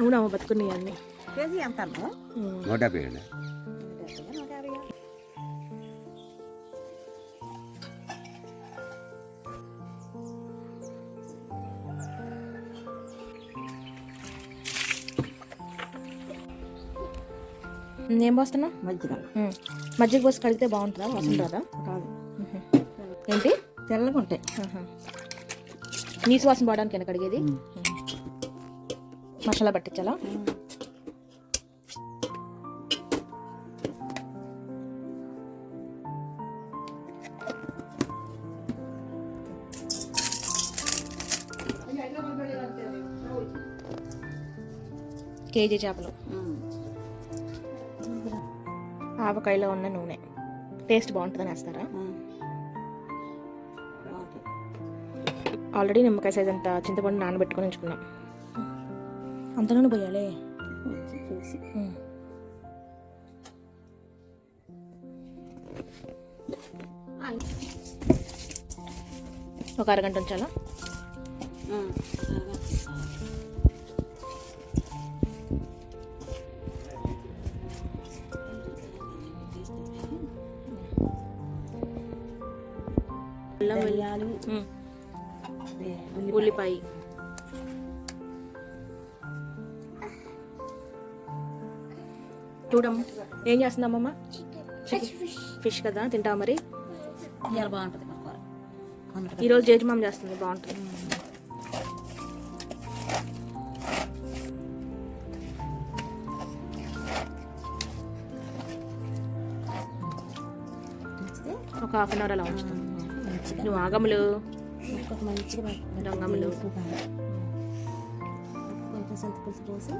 అవునమ్మ బతుకున్నాయి అన్ని కేజీ ఎంత అమ్మా? నూట యాభై అండి. ఏం పోస్తున్నా? మజ్జిగ. మజ్జిగ పోసి కడిగితే బాగుంటుందా? వాసన రాదా? కాదు ఏంటి? తెల్లగా ఉంటాయి. నీసు వాసన పోవడానికి కడిగేది? మసాలా పట్టించాలా? కేజీ చేపలు. ఆవకాయలో ఉన్న నూనె. టేస్ట్ బాగుంటుందని వేస్తారా? ఆల్రెడీ నిమ్మకాయ సైజ్ అంత చింతపండు నానబెట్టుకొని ఉంచుకున్నాం. అంత నూనె పోయాలి చూసి. ఒక అరగంట ఉంచాలా. ఉల్లిపాయ. చూడమ్మ ఏం చేస్తుందమ్మమ్మ ఫిష్ కదా తింటావా మరి? ఇవాళ బాగుంటుంది ఈరోజు జేజమామ చేస్తుంది బాగుంటుంది. ఒక హాఫ్ అన్ అవర్ అలా ఉంచుతాం. నువ్వు ఆగములు. ఇంకొక చింతపులుసు పోసి.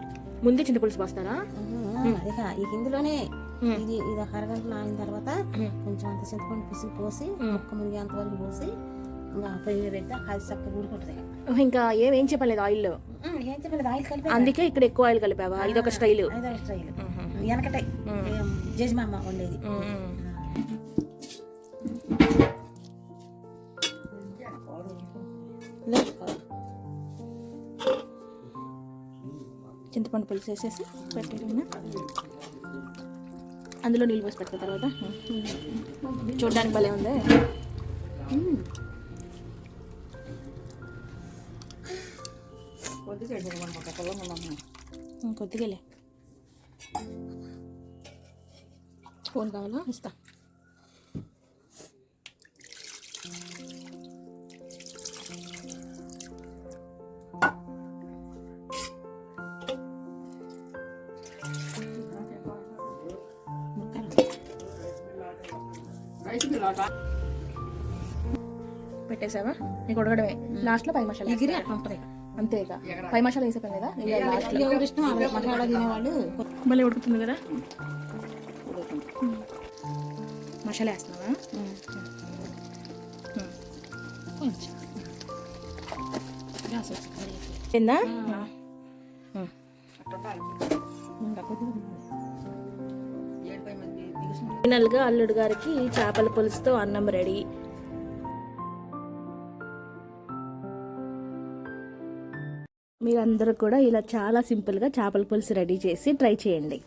ముందే చింతపులుసు పోస్తారా? ఇక ఈ ఇందులోనే. ఇది ఇది ఒక అరగంట నానిన తర్వాత. కొంచెం అంత చింతపండు పిసికి పోసి. ముక్క మునిగేంత వరకు పోసి ఇంకా మీద పెడితే అది చక్కగా ఉడుకుంటుంది ఇక. ఓహ్, ఇంకా ఏం ఏం చెప్పలేదు ఆయిల్లో? ఏం చెప్పలేదు ఆయిల్ కలిపి అందుకే ఇక్కడ ఎక్కువ ఆయిల్ కలిపావా? ఇదొక స్టైల్. స్టైల్. వెనకటే ఏం జేజమామ చింతపండు పులుసు వేసేసి పెట్టేయడం అందులో నీళ్ళు పోసి పెడతా తర్వాత. చూడడానికి భలే ఉంది. ఉమ్, కొద్దిగాలే ఫోన్ కావాలా? ఇస్తా. పెట్టేసావా? నీకు ఉడకడమే. లాస్ట్లో పై మసాలా ఎగిరి అట్లా ఉంటుంది. అంతే ఇక. పై మసాలా కదా? లాస్ట్లో ఎవరి ఇష్టం? వాళ్ళే. మసాలా తినేవాళ్ళు. మళ్ళీ ఉడుకుతుంది కదా? మసాలా వేస్తున్నావా? కొంచెం. గ్యాస్ ఫైనల్గా అల్లుడు గారికి చేపల పులుసుతో అన్నం రెడీ. మీరందరూ కూడా ఇలా చాలా సింపుల్గా చేపల పులుసు రెడీ చేసి ట్రై చేయండి.